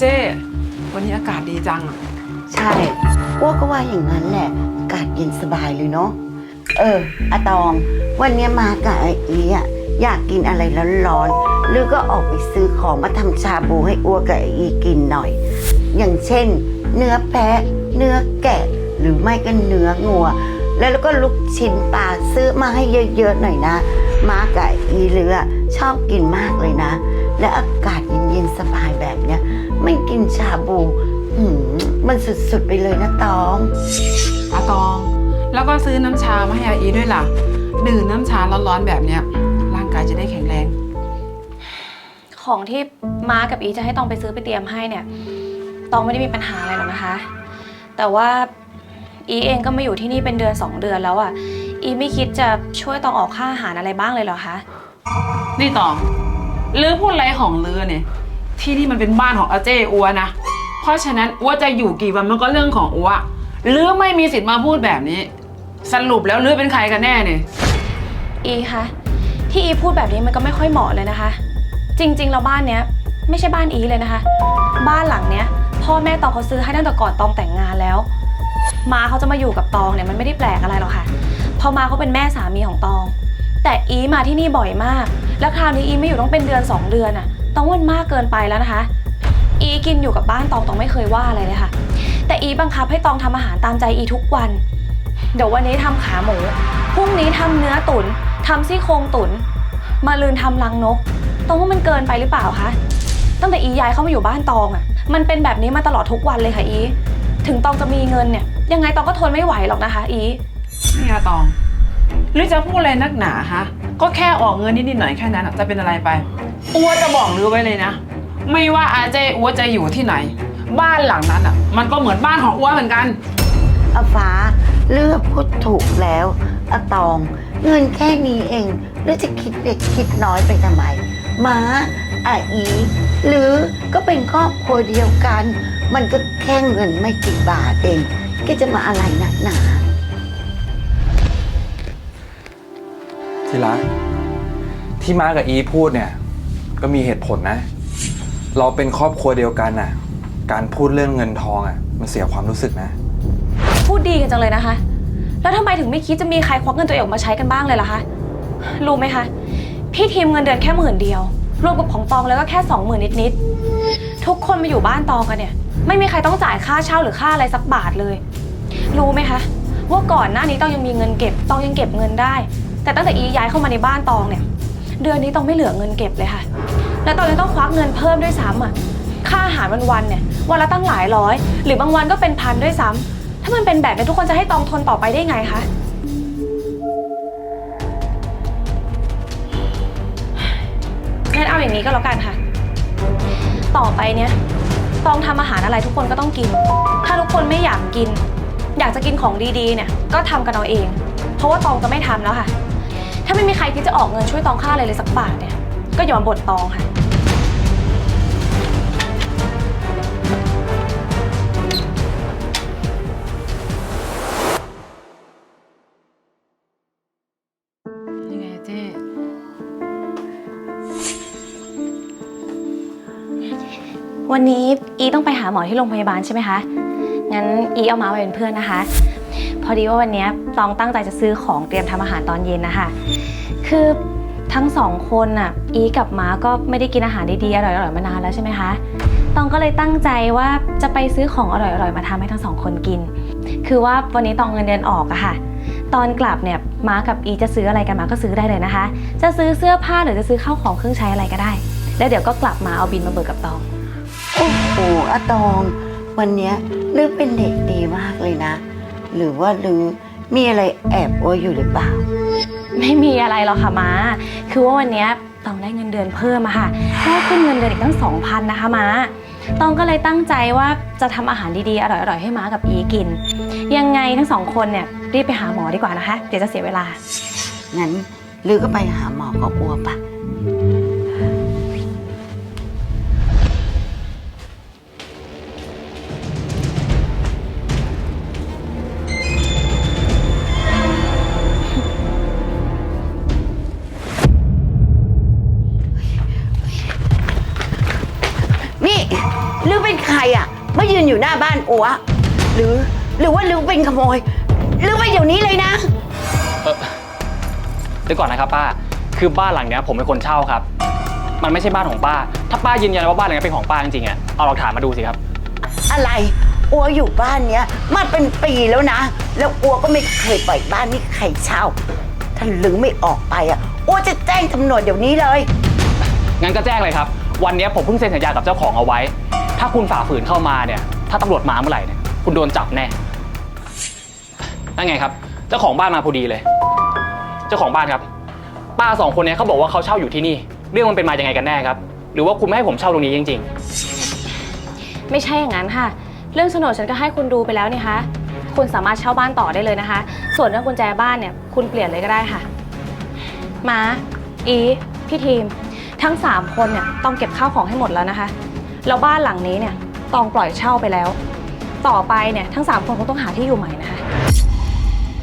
เจ้วันนี้อากาศดีจังอะใช่อ้วกก็ว่าอย่างนั้นแหละ อากาศเย็นสบายเลยเนาะ เอออะตองวันเนี้ยมากับไอ้อีอะอยากกินอะไรร้อนๆหรือก็ออกไปซื้อของมาทำชาบูให้อ้วกกับไอ้อีกินหน่อย อย่างเช่น เนื้อแพะ เนื้อแกะ หรือไม่ก็เนื้องัว แล้วแล้วก็ลูกชิ้นปลาซื้อมาให้เยอะๆหน่อยนะ มากับไอ้อีเรือชอบกินมากเลยนะ และอากาศเย็น ๆสบายแบบเนี้ย ไม่กินชาบูหืมมันสุดๆไปเลยนะตอง อาตอง แล้วก็ซื้อน้ำชามาให้อาอีด้วยล่ะ ดื่มน้ำชาร้อนๆแบบเนี้ย ร่างกายจะได้แข็งแรง ของที่ม้ากับอีจะให้ตองไปซื้อไปเตรียมให้เนี่ย ตองไม่ได้มีปัญหาอะไรหรอกนะคะ แต่ว่าอีเองก็มาอยู่ที่นี่เป็นเดือนสองเดือนแล้วอะ่ะ อีไม่คิดจะช่วยตองออกค่าอาหารอะไรบ้างเลยเหรอคะ นี่ตองลือพูดอะไรของลือเนี่ย ที่นี่มันเป็นบ้านของอาเจ้อัวนะ เพราะฉะนั้นอัวจะอยู่กี่วันมันก็เรื่องของอัวลือไม่มีสิทธิ์มาพูดแบบนี้ สรุปแล้วลือเป็นใครกันแน่เนี่ยอีคะที่อีพูดแบบนี้มันก็ไม่ค่อยเหมาะเลยนะคะ จริงๆแล้วบ้านเนี้ยไม่ใช่บ้านอีเลยนะคะ บ้านหลังเนี้ย พ่อแม่ตองเขาซื้อให้ตั้งแต่ก่อนตองแต่งงานแล้ว มาเขาจะมาอยู่กับตองเนี่ยมันไม่ได้แปลกอะไรหรอกค่ะเพอมาเขาเป็นแม่สามีของตอง แต่อีมาที่นี่บ่อยมาก แล้วคราวนี้อีไม่อยู่ต้องเป็นเดือนสองเดือนอะ ตองว่ามันมากเกินไปแล้วนะคะ อีกินอยู่กับบ้านตองตองไม่เคยว่าอะไรเลยค่ะ แต่อีบังคับให้ตองทำอาหารตามใจอีทุกวัน เดี๋ยววันนี้ทำขาหมู พรุ่งนี้ทำเนื้อตุนทำซี่โครงตุนมาลืนทำรังนก ตองว่ามันเกินไปหรือเปล่าคะ ตั้งแต่อีย้ายเข้ามาอยู่บ้านตองอะ่ะ มันเป็นแบบนี้มาตลอดทุกวันเลยค่ะอี ถึงตองจะมีเงินเนี่ย ยังไงตองก็ทนไม่ไหวหรอกนะคะ อี นี่อาตองหรือจะพูดอะไรนักหนาฮะ ก็แค่ออกเงินนิดๆหน่อยแค่นั้นอะจะเป็นอะไรไป อัวจะบอกลือไว้เลยนะ ไม่ว่าอาเจ้อัวจะอยู่ที่ไหน บ้านหลังนั้นอะ มันก็เหมือนบ้านของอัวเหมือนกัน อาฟ้าเลือกพูดถูกแล้วอะตอง เงินแค่นี้เองแล้วจะคิดเล็กคิดน้อยไปทำไมม้าอาอี หรือก็เป็นครอบครัวเดียวกัน มันก็แค่เงินไม่กี่บาทเองก็จะมาอะไรนักหนา ที่รักที่มากับอีพูดเนี่ย ก็มีเหตุผลนะ เราเป็นครอบครัวเดียวกันน่ะ การพูดเรื่องเงินทองอะ มันเสียความรู้สึกนะ พูดดีกันจังเลยนะคะ แล้วทำไมถึงไม่คิดจะมีใครควักเงินตัวเองออกมาใช้กันบ้างเลยล่ะคะ รู้ไหมคะ พี่ทีมเงินเดือนแค่หมื่นเดียว รวมกับของตองแล้วก็แค่สองหมื่นนิดๆ ทุกคนมาอยู่บ้านตองกันเนี่ย ไม่มีใครต้องจ่ายค่าเช่าหรือค่าอะไรสักบาทเลย รู้ไหมคะ ว่าก่อนหน้านี้ตองยังมีเงินเก็บ ตองยังเก็บเงินได้ แต่ตั้งแต่อีย้ายเข้ามาในบ้านตองเนี่ย เดือนนี้ต้องไม่เหลือเงินเก็บเลยค่ะ แล้วตองยังต้องควักเงินเพิ่มด้วยซ้ำอะ ค่าอาหารวันๆเนี่ย วันละตั้งหลายร้อย หรือบางวันก็เป็นพันด้วยซ้ำถ้ามันเป็นแบบนี้ทุกคนจะให้ตองทนต่อไปได้ไงคะ งั้นเอาอย่างนี้ก็แล้วกันค่ะ ต่อไปเนี่ยตองทำอาหารอะไรทุกคนก็ต้องกิน ถ้าทุกคนไม่อยากกิน อยากจะกินของดีๆ เนี่ย ก็ทำกันเอาเอง เพราะว่าตองจะไม่ทำแล้วค่ะ ถ้าไม่มีใครที่จะออกเงินช่วยตองค่าอะไรเลยสักบาทเนี่ย ก็อย่ามาบ่นตองค่ะ ยังไงอาเจ้วันนี้อีต้องไปหาหมอที่โรงพยาบาลใช่ไหมคะ งั้นอีเอามาไว้เป็นเพื่อนนะคะพ อดีว่าวันนี้ตองตั้งใจจะซื้อของเตรียมทำอาหารตอนเย็นนะคะ คือทั้งสองคนน่ะ อีกับม้าก็ไม่ได้กินอาหารดีๆอร่อยๆมานานแล้วใช่ไหมคะ ตองก็เลยตั้งใจว่าจะไปซื้อของอร่อยๆมาทำให้ทั้งสองคนกิน คือว่าวันนี้ตองเงินเดือนออกอะค่ะ ตอนกลับเนี่ยม้ากับอีจะซื้ออะไรกันมาก็ซื้อได้เลยนะคะ จะซื้อเสื้อผ้าหรือจะซื้อข้าวของเครื่องใช้อะไรก็ได้ แล้วเดี๋ยวก็กลับมาเอาบินมาเบิกกับตอง โอ้โหอะตอง วันเนี้ยลือเป็นเด็กดีมากเลยนะ หรือว่าลือมีอะไรแอบโอยอยู่หรือเปล่า ไม่มีอะไรหรอกค่ะม้า คือว่าวันเนี้ยตองได้เงินเดือนเพิ่มอะค่ะได้ขึ้นเงินเดือนอีกตั้งสองพันนะคะม้าตองก็เลยตั้งใจว่าจะทำอาหารดีๆ อร่อยๆ ให้ม้ากับอีกิน ยังไงทั้งสองคนเนี่ยรีบไปหาหมอดีกว่านะคะ เดี๋ยวจะเสียเวลา งั้นลือก็ไปหาหมอกับอัวปะ อยู่หน้าบ้านอัวหรือหรือว่าหรือเป็นขโมยหรือไปเดี๋ยวนี้เลยนะ เออเดี๋ยวก่อนนะครับป้า คือบ้านหลังเนี้ยผมเป็นคนเช่าครับ มันไม่ใช่บ้านของป้า ถ้าป้ายืนยันว่าบ้านหลังนี้เป็นของป้าจริงๆอะ เอาหลักฐานมาดูสิครับ อะไรอัวอยู่บ้านเนี้ยมาเป็นปีแล้วนะ แล้วอัวก็ไม่เคยปล่อยบ้านนี่ใครเช่า ถ้าหรือไม่ออกไปอะอัวจะแจ้งตำรวจเดี๋ยวนี้เลย งั้นก็แจ้งเลยครับ วันเนี้ยผมเพิ่งเซ็นสัญญากับเจ้าของเอาไว้ ถ้าคุณฝ่าฝืนเข้ามาเนี่ย ถ้าตำรวจมาเมื่อไหร่เนี่ยคุณโดนจับแน่นั่นไงครับ เจ้าของบ้านมาพอดีเลย เจ้าของบ้านครับ ป้าสองคนเนี้เขาบอกว่าเขาเช่าอยู่ที่นี่ เรื่องมันเป็นมายังไงกันแน่ครับ หรือว่าคุณไม่ให้ผมเช่าตรงนี้จริงๆไม่ใช่อย่างนั้นค่ะ เรื่องโฉนดฉันก็ให้คุณดูไปแล้วนี่คะคุณสามารถเช่าบ้านต่อได้เลยนะคะ ส่วนเรื่องกุญแจบ้านเนี่ยคุณเปลี่ยนเลยก็ได้ค่ะ มาอีพี่ทีม ทั้ง 3 คนเนี่ยต้องเก็บข้าวของให้หมดแล้วนะคะ แล้วบ้านหลังนี้เนี่ย ต้องปล่อยเช่าไปแล้ว ต่อไปเนี่ยทั้ง3คนคงต้องหาที่อยู่ใหม่นะคะ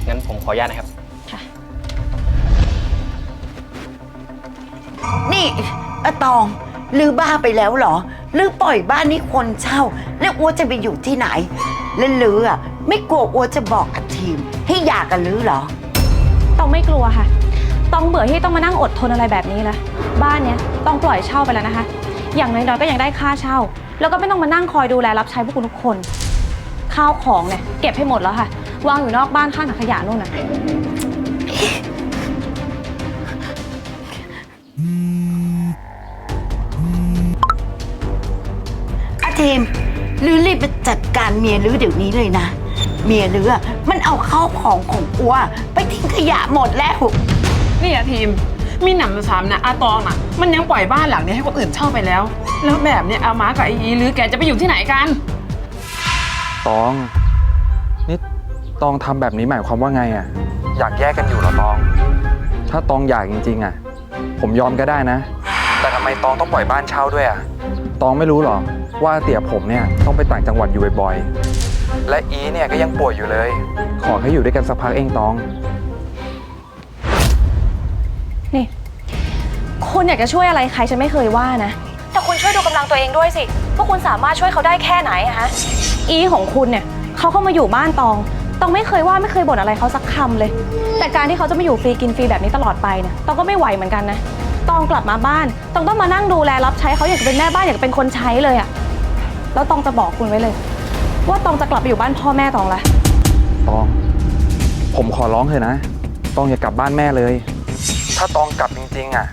งั้นผมขออนุญาตนะครับ ค่ะ นี่อะตองหรือบ้าไปแล้วเหรอหรือปล่อยบ้านนี้คนเช่า แล้วอัวจะไปอยู่ที่ไหน แล้วลืออะไม่กลัวอัวจะบอกอาทีม ให้หย่ากันลือเหรอต้องไม่กลัวค่ะต้องเบื่อที่ต้องมานั่งอดทนอะไรแบบนี้แล้วบ้านเนี้ยต้องปล่อยเช่าไปแล้วนะคะ อย่างน้อยๆก็ยังได้ค่าเช่า แล้วก็ไม่ต้องมานั่งคอยดูแลรับใช้พวกคุณทุกคน ข้าวของเนี่ยเก็บให้หมดแล้วค่ะ วางอยู่นอกบ้านข้างถังขยะนู่นน่ะ อาทีมลือรีบไปจัดการเมียลือเดี๋ยวนี้เลยนะ เมียลืออะมันเอาข้าวของของอัว ไปทิ้งขยะหมดแล้ว นี่อะทีม มีหนำซ้ำนะอาตองอะมันยังปล่อยบ้านหลังนี้ให้คนอื่นเช่าไปแล้ว แล้วแบบเนี้ยอามากับไออีหรือแกจะไปอยู่ที่ไหนกัน ตอง นี่ตองทำแบบนี้หมายความว่าไงอะ อยากแยกกันอยู่เหรอตอง ถ้าตองอยากจริง ๆ อะ ผมยอมก็ได้นะ แต่ทำไมตองต้องปล่อยบ้านเช่าด้วยอะ ตองไม่รู้หรอว่าเตี่ยผมเนี่ยต้องไปต่างจังหวัดอยู่บ่อยๆ และอีเนี่ยก็ยังป่วยอยู่เลย ขอให้อยู่ด้วยกันสักพักเองตอง คุณอยากจะช่วยอะไรใครฉันไม่เคยว่านะ แต่คุณช่วยดูกำลังตัวเองด้วยสิว่าคุณสามารถช่วยเขาได้แค่ไหนอะฮะ อีของคุณเนี่ยเขาเข้ามาอยู่บ้านตอง ตองไม่เคยว่าไม่เคยบ่นอะไรเขาสักคำเลย แต่การที่เขาจะมาอยู่ฟรีกินฟรีแบบนี้ตลอดไปเนี่ยตองก็ไม่ไหวเหมือนกันนะ ตองกลับมาบ้าน ตองต้องมานั่งดูแลรับใช้เขาอยากจะเป็นแม่บ้านอยากจะเป็นคนใช้เลยอะแล้วตองจะบอกคุณไว้เลย ว่าตองจะกลับไปอยู่บ้านพ่อแม่ตองละ ตอง ผมขอร้องเถอะนะ ตองอย่ากลับบ้านแม่เลย ถ้าตองกลับจริงๆอะ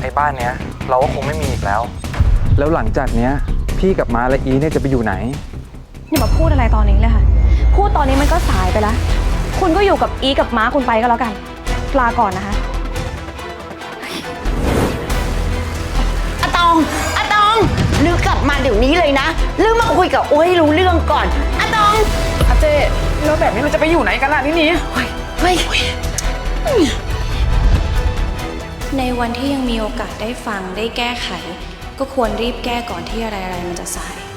ไอ้บ้านเนี้ย เราก็คงไม่มีอีกแล้ว แล้วหลังจากเนี้ย พี่กับม้าและอีเนี่ยจะไปอยู่ไหน อย่ามาพูดอะไรตอนนี้เลยค่ะ พูดตอนนี้มันก็สายไปแล้ว คุณก็อยู่กับอีกับม้าคุณไปก็แล้วกัน ลาก่อนนะคะอะตองอะตองลือกลับมาเดี๋ยวนี้เลยนะลือมาคุยกับอัวให้รู้เรื่องก่อนอะตองอาเจ้แล้วแบบนี้เราจะไปอยู่ไหนกันล่ะนี่นี่ เฮ้ย ในวันที่ยังมีโอกาสได้ฟังได้แก้ไข ก็ควรรีบแก้ก่อนที่อะไรๆมันจะสาย